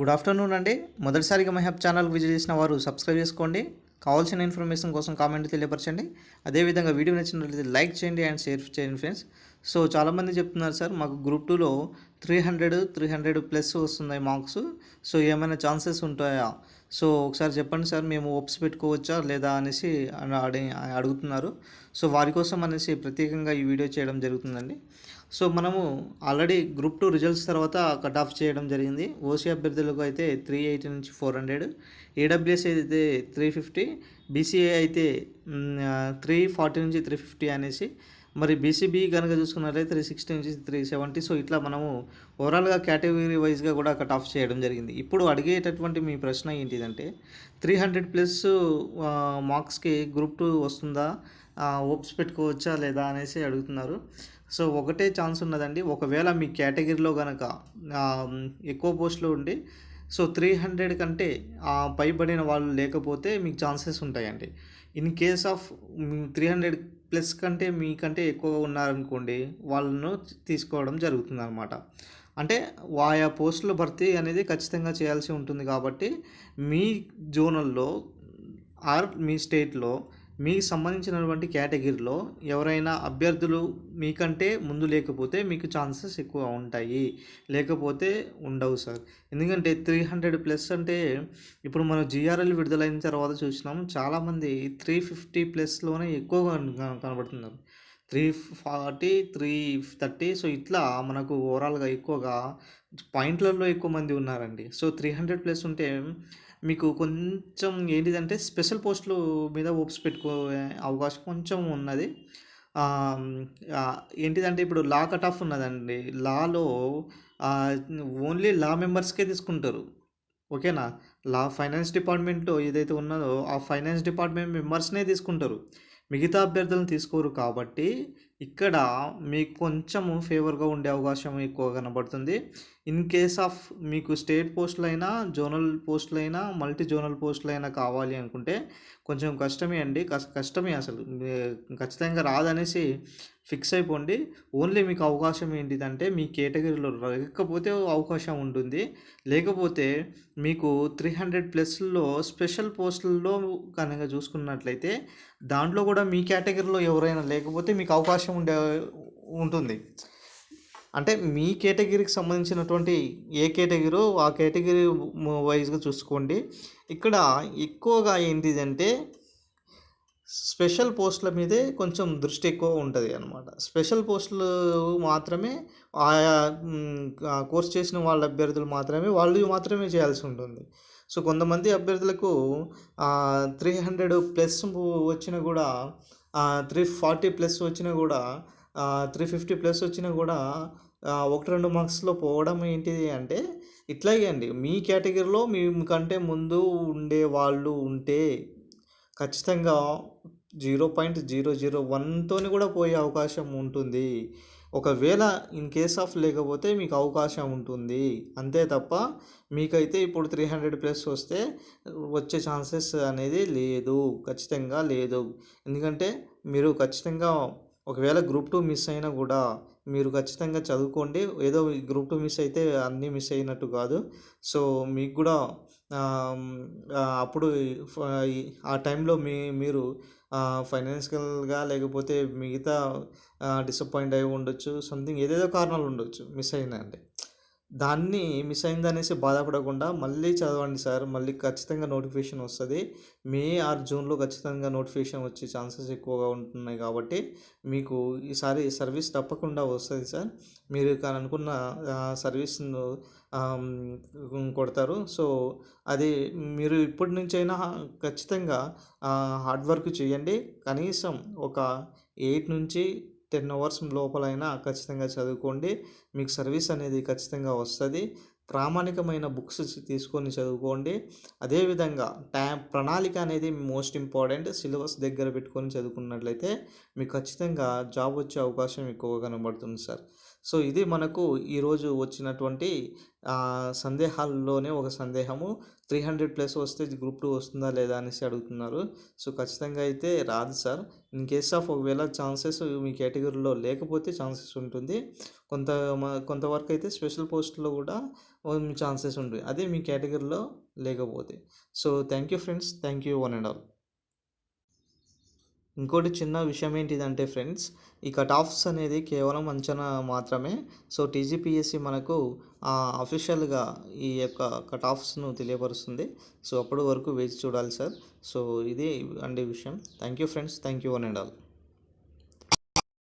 Good afternoon అండి. మొదటిసారిగా మహబ్ channel visit చేసిన వారు సబ్స్క్రైబ్ చేసుకోండి. కావాల్సిన ఇన్ఫర్మేషన్ కోసం కామెంట్ తెలియపరచండి. అదేవిధంగా వీడియో నచ్చినట్లయితే లైక్ చేయండి అండ్ షేర్ చేయండి ఫ్రెండ్స్. సో చాలామంది చెప్తున్నారు సార్ మాకు గ్రూప్ టూలో three hundred three hundred plus వస్తున్నాయి మార్క్స్. సో ఏమైనా ఛాన్సెస్ ఉంటాయా? సో ఒకసారి చెప్పండి సార్ మేము ఓప్స్ పెట్టుకోవచ్చా లేదా అనేసి అడి అడుగుతున్నారు. సో వారి కోసం అనేసి ప్రత్యేకంగా ఈ వీడియో చేయడం జరుగుతుందండి. సో మనము ఆల్రెడీ గ్రూప్ టూ రిజల్ట్స్ తర్వాత కట్ ఆఫ్ చేయడం జరిగింది. ఓసీ అభ్యర్థులకు అయితే త్రీ ఎయిటీ నుంచి ఫోర్ హండ్రెడ్. ఏడబ్ల్యూఎస్ అయితే త్రీ ఫిఫ్టీ. బీసీఏ అయితే త్రీ ఫార్టీ నుంచి త్రీ ఫిఫ్టీ అనేసి మరి బీసీబీ కనుక చూసుకున్నట్లయితే త్రీ సిక్స్టీ నుంచి త్రీ సెవెంటీ. సో ఇట్లా మనము ఓవరాల్గా కేటగిరీ వైజ్గా కూడా కట్ ఆఫ్ చేయడం జరిగింది. ఇప్పుడు అడిగేటటువంటి మీ ప్రశ్న ఏంటిదంటే త్రీ హండ్రెడ్ ప్లస్ మార్క్స్కి గ్రూప్ టూ వస్తుందా? ఓప్స్ పెట్టుకోవచ్చా లేదా అనేసి అడుగుతున్నారు. సో ఒకటే ఛాన్స్ ఉన్నదండి. ఒకవేళ మీ కేటగిరీలో కనుక ఎక్కువ పోస్టులు ఉండి సో త్రీ హండ్రెడ్ కంటే పైబడిన వాళ్ళు లేకపోతే మీకు ఛాన్సెస్ ఉంటాయండి. In case of three hundred plus కంటే మీకంటే ఎక్కువ ఉన్నారనుకోండి వాళ్ళను తీసుకోవడం జరుగుతుంది అనమాట అంటే ఆయా పోస్టుల భర్తీ అనేది ఖచ్చితంగా చేయాల్సి ఉంటుంది కాబట్టి మీ జోనల్లో ఆర్ మీ స్టేట్లో మీకు సంబంధించినటువంటి కేటగిరీలో ఎవరైనా అభ్యర్థులు మీకంటే ముందు లేకపోతే మీకు ఛాన్సెస్ ఎక్కువ ఉంటాయి. లేకపోతే ఉండవు సార్. ఎందుకంటే త్రీ హండ్రెడ్ ప్లస్ అంటే ఇప్పుడు మనం జిఆర్ఎల్ విడుదలైన తర్వాత చూసినాం. చాలామంది త్రీ ఫిఫ్టీ ప్లస్లోనే ఎక్కువగా కనబడుతున్నారు. Three forty three thirty so ఇట్లా మనకు ఓవరాల్గా ఎక్కువగా పాయింట్లలో ఎక్కువ మంది ఉన్నారండి. సో త్రీ హండ్రెడ్ ప్లస్ ఉంటే మీకు కొంచెం ఏంటిదంటే స్పెషల్ పోస్టులు మీద ఓప్స్ పెట్టుకో అవకాశం కొంచెం ఉన్నది. ఏంటిదంటే ఇప్పుడు లా కట్ ఆఫ్ ఉన్నదండి. లాలో ఓన్లీ లా మెంబర్స్కే తీసుకుంటారు. ఓకేనా? లా ఫైనాన్స్ డిపార్ట్మెంట్లో ఏదైతే ఉన్నదో ఆ ఫైనాన్స్ డిపార్ట్మెంట్ మెంబర్స్నే తీసుకుంటారు. మిగతా అభ్యర్థులను తీసుకోరు కాబట్టి ఇక్కడ మీకు కొంచెం ఫేవర్గా ఉండే అవకాశం ఎక్కువ కనబడుతుంది. ఇన్ కేస్ ఆఫ్ మీకు స్టేట్ పోస్టులైనా జోనల్ పోస్టులైనా మల్టీ జోనల్ పోస్టులైనా కావాలి అనుకుంటే కొంచెం కష్టమే అండి. కష్టమే అసలు. ఖచ్చితంగా రాదనేసి ఫిక్స్ అయిపోండి. ఓన్లీ మీకు అవకాశం ఏంటిదంటే మీ కేటగిరీలో లేకపోతే అవకాశం ఉంటుంది. లేకపోతే మీకు త్రీ హండ్రెడ్ ప్లస్లో స్పెషల్ పోస్టుల్లో కనుక చూసుకున్నట్లయితే దాంట్లో కూడా మీ కేటగిరీలో ఎవరైనా లేకపోతే మీకు అవకాశం ఉండే ఉంటుంది. అంటే మీ కేటగిరీకి సంబంధించినటువంటి ఏ కేటగిరీ ఆ కేటగిరీ వైజ్గా చూసుకోండి. ఇక్కడ ఎక్కువగా ఏంటిదంటే స్పెషల్ పోస్టుల మీదే కొంచెం దృష్టి ఎక్కువ ఉంటుంది అనమాట స్పెషల్ పోస్టులు మాత్రమే ఆయా ఆ కోర్స్ చేసిన వాళ్ళ అభ్యర్థులు మాత్రమే వాళ్ళు మాత్రమే చేయాల్సి ఉంటుంది. సో కొంతమంది అభ్యర్థులకు త్రీ హండ్రెడ్ ప్లస్ వచ్చినా కూడా త్రీ ఫార్టీ ప్లస్ వచ్చినా కూడా త్రీ ఫిఫ్టీ ప్లస్ వచ్చినా కూడా ఒకటి రెండు మార్క్స్లో పోవడం ఏంటిది అంటే ఇట్లాగే అండి. మీ కేటగిరీలో మీ కంటే ముందు ఉండే వాళ్ళు ఉంటే ఖచ్చితంగా జీరో పాయింట్ జీరో జీరో వన్తోని కూడా పోయే అవకాశం ఉంటుంది. ఒకవేళ ఇన్ కేస్ ఆఫ్ లేకపోతే మీకు అవకాశం ఉంటుంది. అంతే తప్ప మీకైతే ఇప్పుడు త్రీ హండ్రెడ్ ప్లస్ వస్తే వచ్చే ఛాన్సెస్ అనేది లేదు. ఖచ్చితంగా లేదు. ఎందుకంటే మీరు ఖచ్చితంగా ఒకవేళ గ్రూప్ టూ మిస్ అయినా కూడా మీరు ఖచ్చితంగా చదువుకోండి. ఏదో గ్రూప్ టూ మిస్ అయితే అన్నీ మిస్ అయినట్టు కాదు. సో మీకు కూడా అప్పుడు ఆ టైంలో మీ మీరు ఫైనాన్షియల్గా లేకపోతే మిగతా డిసప్పాయింట్ అయి ఉండొచ్చు సంథింగ్ ఏదేదో కారణాలు ఉండొచ్చు మిస్ అయిందండి దాన్ని మిస్ అయిందనేసి బాధపడకుండా మళ్ళీ చదవండి సార్. మళ్ళీ ఖచ్చితంగా నోటిఫికేషన్ వస్తుంది. మే ఆర్ జూన్లో ఖచ్చితంగా నోటిఫికేషన్ వచ్చే ఛాన్సెస్ ఎక్కువగా ఉంటున్నాయి కాబట్టి మీకు ఈసారి సర్వీస్ తప్పకుండా వస్తుంది సార్. మీరు కానీ అనుకున్న సర్వీస్ను కొడతారు. సో అది మీరు ఇప్పటి నుంచైనా ఖచ్చితంగా హార్డ్ వర్క్ చేయండి. కనీసం ఒక ఎయిట్ నుంచి టెన్ అవర్స్ లోపలైనా ఖచ్చితంగా చదువుకోండి. మీకు సర్వీస్ అనేది ఖచ్చితంగా వస్తుంది. ప్రామాణికమైన బుక్స్ తీసుకొని చదువుకోండి. అదేవిధంగా టైం ప్రణాళిక అనేది మోస్ట్ ఇంపార్టెంట్. సిలబస్ దగ్గర పెట్టుకొని చదువుకున్నట్లయితే మీకు ఖచ్చితంగా జాబ్ వచ్చే అవకాశం ఎక్కువగా కనబడుతుంది సార్. సో ఇది మనకు ఈరోజు వచ్చినటువంటి సందేహాల్లోనే ఒక సందేహము. త్రీ హండ్రెడ్ ప్లస్ వస్తే గ్రూప్ టూ వస్తుందా లేదా అనేసి అడుగుతున్నారు. సో ఖచ్చితంగా అయితే రాదు సార్. ఇన్ కేస్ ఆఫ్ ఒకవేళ ఛాన్సెస్ మీ కేటగిరీలో లేకపోతే ఛాన్సెస్ ఉంటుంది. కొంత కొంతవరకు అయితే స్పెషల్ పోస్ట్లో కూడా ఛాన్సెస్ ఉంటుంది అదే మీ కేటగిరీలో లేకపోతే. So thank you friends. Thank you one and all. ఇంకోటి చిన్న విషయం ఏంటిదంటే ఫ్రెండ్స్ ఈ కట్ ఆఫ్స్ అనేది కేవలం అంచనా మాత్రమే. సో టీజీపీఎస్సి మనకు అఫీషియల్గా ఈ యొక్క కట్ ఆఫ్స్ను తెలియపరుస్తుంది. సో అప్పటి వరకు వేచి చూడాలి సార్. సో ఇది అండి విషయం. Thank you friends. Thank you one and all.